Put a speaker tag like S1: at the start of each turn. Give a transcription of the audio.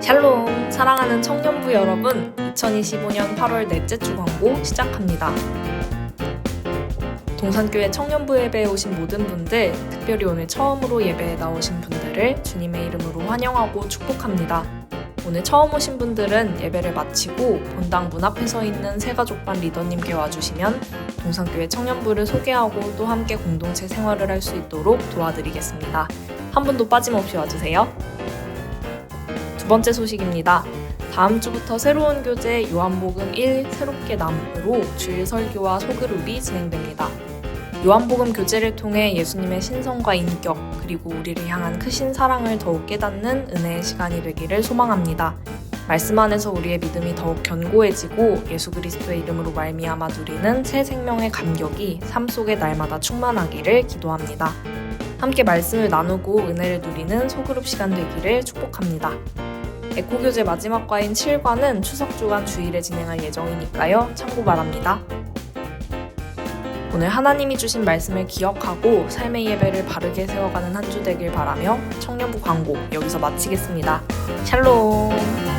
S1: 샬롬. 사랑하는 청년부 여러분 2025년 8월 넷째 주 광고 시작합니다. 동산교회 청년부 예배에 오신 모든 분들 특별히 오늘 처음으로 예배에 나오신 분들을 주님의 이름으로 환영하고 축복합니다. 오늘 처음 오신 분들은 예배를 마치고 본당 문 앞에 서 있는 새가족반 리더님께 와주시면 동산교회 청년부를 소개하고 또 함께 공동체 생활을 할 수 있도록 도와드리겠습니다. 한 분도 빠짐없이 와주세요. 두 번째 소식입니다. 다음 주부터 새로운 교재 요한복음 1 새롭게 남으로 주일 설교와 소그룹이 진행됩니다. 요한복음 교재를 통해 예수님의 신성과 인격 그리고 우리를 향한 크신 사랑을 더욱 깨닫는 은혜의 시간이 되기를 소망합니다. 말씀 안에서 우리의 믿음이 더욱 견고해지고 예수 그리스도의 이름으로 말미암아 누리는 새 생명의 감격이 삶 속에 날마다 충만하기를 기도합니다. 함께 말씀을 나누고 은혜를 누리는 소그룹 시간 되기를 축복합니다. 에코교재 마지막 과인 7과는 추석 주간 주일에 진행할 예정이니까요. 참고 바랍니다. 오늘 하나님이 주신 말씀을 기억하고 삶의 예배를 바르게 세워가는 한 주 되길 바라며 청년부 광고 여기서 마치겠습니다. 샬롬!